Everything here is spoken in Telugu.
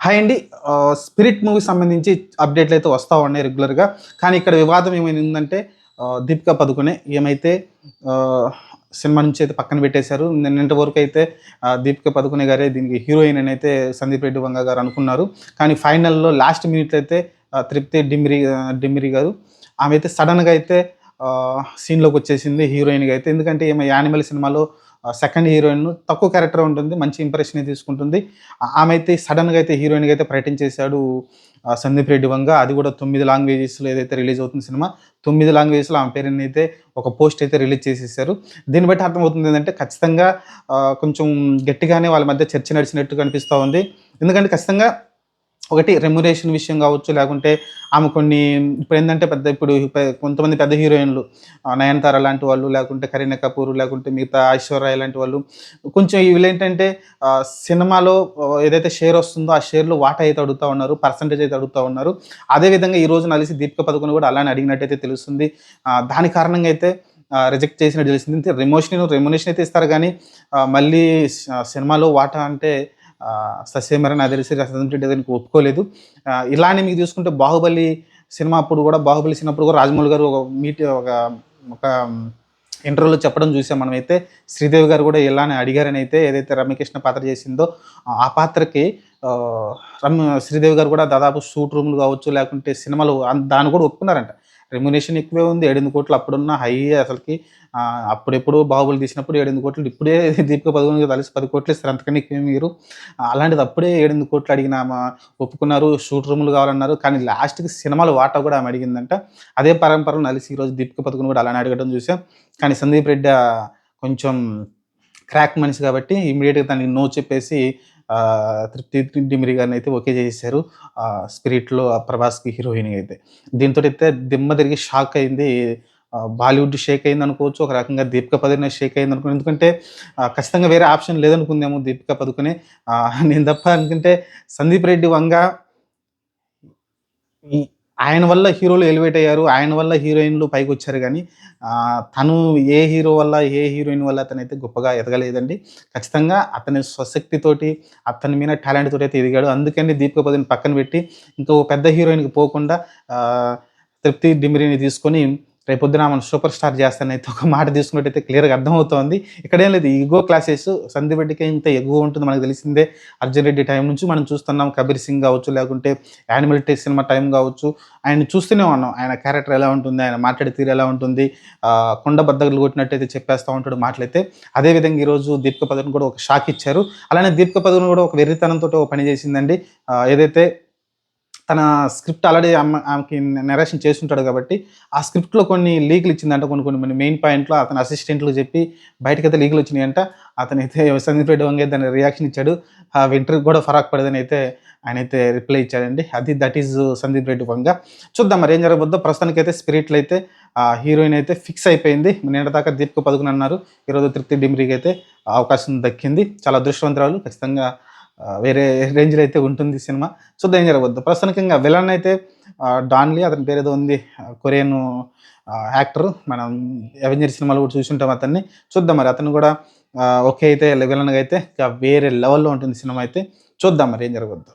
హాయ్ అండి. స్పిరిట్ మూవీ సంబంధించి అప్డేట్లు అయితే వస్తూ ఉన్నాయి రెగ్యులర్గా కానీ ఇక్కడ వివాదం ఏమైంది ఉందంటే ఆ, దీపికా పదుకునే ఏమైతే సినిమా నుంచి అయితే పక్కన పెట్టేశారు. నిన్నటి వరకు అయితే దీపిక పదుకునే గారే దీనికి హీరోయిన్ అని అయితే సందీప్ రెడ్డి వంగ గారు అనుకున్నారు. కానీ ఫైనల్లో లాస్ట్ మినిట్లో అయితే తృప్తి డిమిరి డిమిరి గారు ఆమె అయితే సడన్గా అయితే సీన్లోకి వచ్చేసింది హీరోయిన్గా అయితే. ఎందుకంటే ఈమె యానిమల్ సినిమాలో సెకండ్ హీరోయిన్ తక్కువ క్యారెక్టర్ ఉంటుంది మంచి ఇంప్రెషన్ తీసుకుంటుంది. ఆమె అయితే సడన్గా అయితే హీరోయిన్గా అయితే ప్రకటించేశాడు చేశాడు సందీప్ రెడ్డి వంగ. అది కూడా తొమ్మిది లాంగ్వేజెస్లో ఏదైతే రిలీజ్ అవుతుంది సినిమా తొమ్మిది లాంగ్వేజెస్లో ఆమె పేరుని అయితే ఒక పోస్ట్ అయితే రిలీజ్ చేసేసారు. దీన్ని బట్టి అర్థమవుతుంది ఏంటంటే ఖచ్చితంగా కొంచెం గట్టిగానే వాళ్ళ మధ్య చర్చ నడిచినట్టు కనిపిస్తూ ఉంది. ఎందుకంటే ఖచ్చితంగా ఒకటి రెమ్యురేషన్ విషయం కావచ్చు లేకుంటే ఆమె కొన్ని ఇప్పుడు ఏంటంటే పెద్ద ఇప్పుడు కొంతమంది పెద్ద హీరోయిన్లు నయనతార లాంటి వాళ్ళు లేకుంటే కరీనా కపూర్ లేకుంటే మిగతా ఐశ్వర్య లాంటి వాళ్ళు. కొంచెం వీళ్ళు ఏంటంటే సినిమాలో ఏదైతే షేర్ వస్తుందో ఆ షేర్లో వాటా అయితే అడుగుతూ ఉన్నారు పర్సంటేజ్ అయితే అడుగుతూ ఉన్నారు. అదేవిధంగా ఈ రోజు నలిసి దీపిక పథకం కూడా అలానే అడిగినట్టయితే తెలుస్తుంది. దాని కారణంగా అయితే రిజెక్ట్ చేసినట్టు తెలిసింది రెమోషన్ రెమ్యునేషన్ అయితే ఇస్తారు కానీ మళ్ళీ సినిమాలో వాటా అంటే ఆ, సస్యమరణ నాకు తెలిసి రసంతి దానికి ఒప్పుకోలేదు. ఇలానే మీకు చూసుకుంటే బాహుబలి సినిమా అప్పుడు కూడా బాహుబలి సినిమాప్పుడు కూడా రాజమౌళి గారు ఒక మీట్ ఒక ఒక ఇంటర్వ్యూలో చెప్పడం చూసాం మనమైతే. శ్రీదేవి గారు కూడా ఇలానే అడిగారని అయితే ఏదైతే రమ్యకృష్ణ పాత్ర చేసిందో ఆ- పాత్రకి రమ్య శ్రీదేవి గారు కూడా దాదాపు షూట్ రూమ్లు కావచ్చు లేకుంటే సినిమాలు దాన్ని కూడా ఒప్పుకున్నారంట. రెమ్యునేషన్ ఎక్కువే ఉంది. ఏడెనిమిది కోట్లు అప్పుడున్న హై అసలుకి అప్పుడెప్పుడు బాహుబలి తీసినప్పుడు ఏడెనిమిది కోట్లు ఇప్పుడే దీపిక పదకొండు కలిసి పది కోట్లు ఇస్తారు. అంతకని ఎక్కువ మీరు అలాంటిది అప్పుడే ఏడెనిమిది కోట్లు అడిగిన ఒప్పుకున్నారు షూట్ రూములు కావాలన్నారు. కానీ లాస్ట్కి సినిమాలు వాటా కూడా ఆమె అడిగిందంట. అదే పరంపరలో నలిసి ఈరోజు దీపిక పదకొండు కూడా అలానే అడగడం చూసాం. కానీ సందీప్ రెడ్డి కొంచెం క్రాక్ మనిషి కాబట్టి ఇమీడియట్గా దానికి నో చెప్పేసి తృప్తి డిమిరి గారిని అయితే ఓకే చేసేసారు స్పిరిట్లో ఆ ప్రభాస్కి హీరోయిన్ అయితే. దీంతో అయితే దిమ్మ తిరిగి షాక్ అయింది. బాలీవుడ్ షేక్ అయింది అనుకోవచ్చు ఒక రకంగా దీపిక పదుకునే షేక్ అయింది అనుకో ఎందుకంటే ఖచ్చితంగా వేరే ఆప్షన్ లేదనుకుందేమో దీపిక పదుకునే. నేను తప్ప అనుకుంటే సందీప్ రెడ్డి వంగ ఆయన వల్ల హీరోలు ఎలివేట్ అయ్యారు ఆయన వల్ల హీరోయిన్లు పైకి వచ్చారు కానీ తను ఏ హీరో వల్ల ఏ హీరోయిన్ వల్ల అతనైతే గొప్పగా ఎదగలేదండి. ఖచ్చితంగా అతని స్వశక్తితోటి అతని మీద టాలెంట్ తోటి అయితే ఎదిగాడు. అందుకని దీపిక పదిని పక్కన పెట్టి ఇంకో పెద్ద హీరోయిన్కి పోకుండా తృప్తి డిమిరిని తీసుకొని రేపొద్దున మనం సూపర్ స్టార్ చేస్తానైతే ఒక మాట తీసుకున్నట్టయితే క్లియర్గా అర్థమవుతోంది. ఇక్కడేం లేదు ఈగో క్లాసెస్ సందీప్ రెడ్డికి ఇంత ఎగువ ఉంటుంది మనకు తెలిసిందే. అర్జున్ రెడ్డి టైం నుంచి మనం చూస్తున్నాం కబీర్ సింగ్ కావచ్చు లేకుంటే యానిమల్ టెస్ట్ సినిమా టైం కావచ్చు. ఆయన చూస్తూనే ఉన్నాం ఆయన క్యారెక్టర్ ఎలా ఉంటుంది ఆయన మాట్లాడే తీరు ఎలా ఉంటుంది కొండ బద్దగలు కొట్టినట్టయితే చెప్పేస్తూ ఉంటాడు మాటలైతే. అదేవిధంగా ఈరోజు దీపిక పదవిని కూడా ఒక షాక్ ఇచ్చారు. అలానే దీపిక పదవిని కూడా ఒక వెర్రితనంతో ఒక పని చేసిందండి. ఏదైతే తన స్క్రిప్ట్ ఆల్రెడీ అమ్మ ఆమెకి నెరేషన్ చేస్తుంటాడు కాబట్టి ఆ స్క్రిప్ట్లో కొన్ని లీకులు ఇచ్చిందంట కొన్ని కొన్ని మెయిన్ పాయింట్లో అతని అసిస్టెంట్లు చెప్పి బయటకైతే లీకులు వచ్చినాయంట. అతనైతే సందీప్ రెడ్డి వంగే దాని రియాక్షన్ ఇచ్చాడు. ఆ వింటర్కి కూడా ఫరాక్ పడదని అయితే ఆయన అయితే రిప్లై ఇచ్చాడండి. అది దట్ ఈజ్ సందీప్ రెడ్డి వంగ. చూద్దాం మరి ఏం జరగబోద్దో. ప్రస్తుతానికైతే స్పిరిట్లు అయితే ఆ హీరోయిన్ అయితే ఫిక్స్ అయిపోయింది. నిన్న దాకా దీపిక పదుకుని అన్నారు ఈరోజు తృప్తి డిమ్రీకి అయితే అవకాశం దక్కింది. చాలా అదృష్టవంతరాలు. ఖచ్చితంగా వేరే రేంజ్లో అయితే ఉంటుంది సినిమా. చూద్దాం ఏం జరగబోద్దు ప్రస్తుతానికి విలన్ అయితే డాన్లీ అతని పేరు ఏదో ఉంది కొరియన్ యాక్టర్ మనం అవెంజర్ సినిమాలు కూడా చూసుంటాం అతన్ని. చూద్దాం మరి అతను కూడా ఓకే అయితే విలన్గా అయితే ఇక వేరే లెవెల్లో ఉంటుంది సినిమా అయితే. చూద్దాం మరి ఏం జరగబోద్దు.